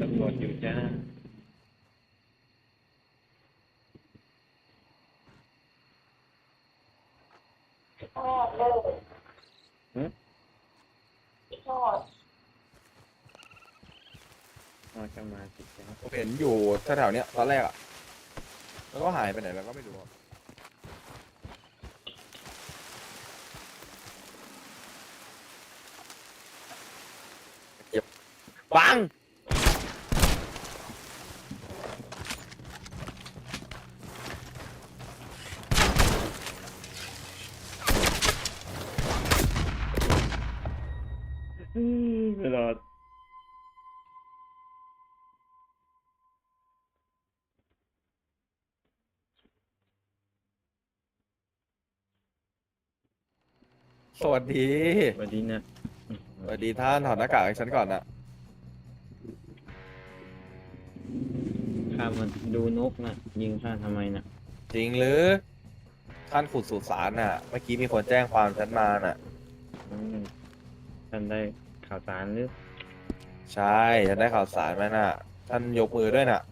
สะกดอยู่จ้าทอดเลยอดอ๋อจะมาสิจ้าเห็นอยู่แถวๆเนี้ยตอนแรกอะ แล้วก็หายไปไหนแล้วก็ไม่รู้ปิดปัง ตลอดสวัสดี สวัสดีนะสวัสดีท่านถอดหน้ากากให้ฉันก่อนนะข้ามาดูนกนะยิงข้าทำไมนะจริงหรือท่านขุดสุสานน่ะ เมื่อกี้มีคนแจ้งความฉันมาน่ะอืมท่านได้ ข่าวสารหรือใช่ฉันได้ข่าวสารมาน่ะ ท่านยกมือด้วยน่ะ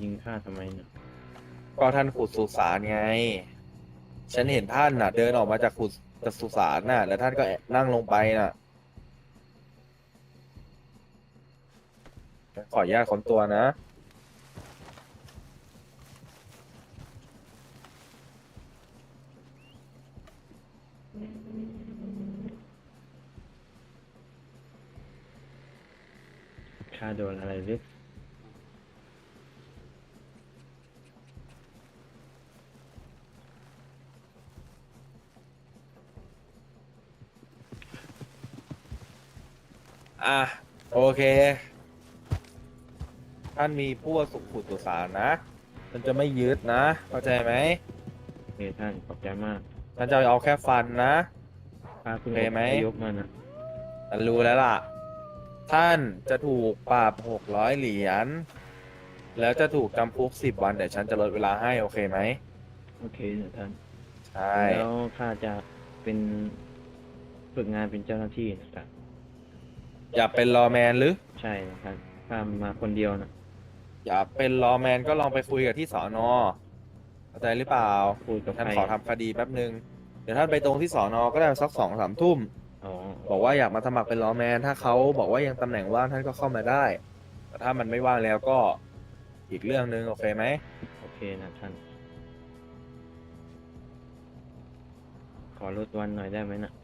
ยิงข้าทำไมนะก็ท่านขุดสุสานไง ฉันเห็นท่านน่ะ เดินออกมาจากขุดจากสุสานน่ะ แล้วท่านก็นั่งลงไปน่ะ ขออนุญาตค้นตัวนะ ข้าโดนอะไรหรืออะ โอเค ท่านมีผู้สุขขุดสุสานนะ มันจะไม่ยึดนะ เข้าใจไหมโอเคท่านขอบใจมากท่านจะเอาแค่ฟันนะข้าเพิ่งโอเคไหม ยกมานะฉันรู้แล้วล่ะ ท่านจะถูกปรับหกร้อยเหรียญ แล้วจะถูกจำคุกสิบวัน เดี๋ยวฉันจะลดเวลาให้โอเคไหม โอเคนะท่านใช่ แล้วข้าจะเป็นฝึกงานเป็นเจ้าหน้าที่นะครับอย่าเป็นรอแมนหรือ ใช่นะครับข้ามาคนเดียวนะอย่าเป็นรอแมนก็ลองไปคุยกับที่สอนอเข้าใจหรือเปล่าคุยกับท่านใครขอทำคดีแป๊บนึง เดี๋ยวท่านไปตรงที่สอนอก็ได้สักสองสามทุ่ม อ๋อบอกว่าอยากมาสมัครเป็นล้อแมน ถ้าเขาบอกว่ายังตำแหน่งว่างท่านก็เข้ามาได้ แต่ถ้ามันไม่ว่างแล้วก็อีกเรื่องหนึ่งโอเคไหม โอเคนะท่าน ขอลดวันหน่อยได้ไหมนะ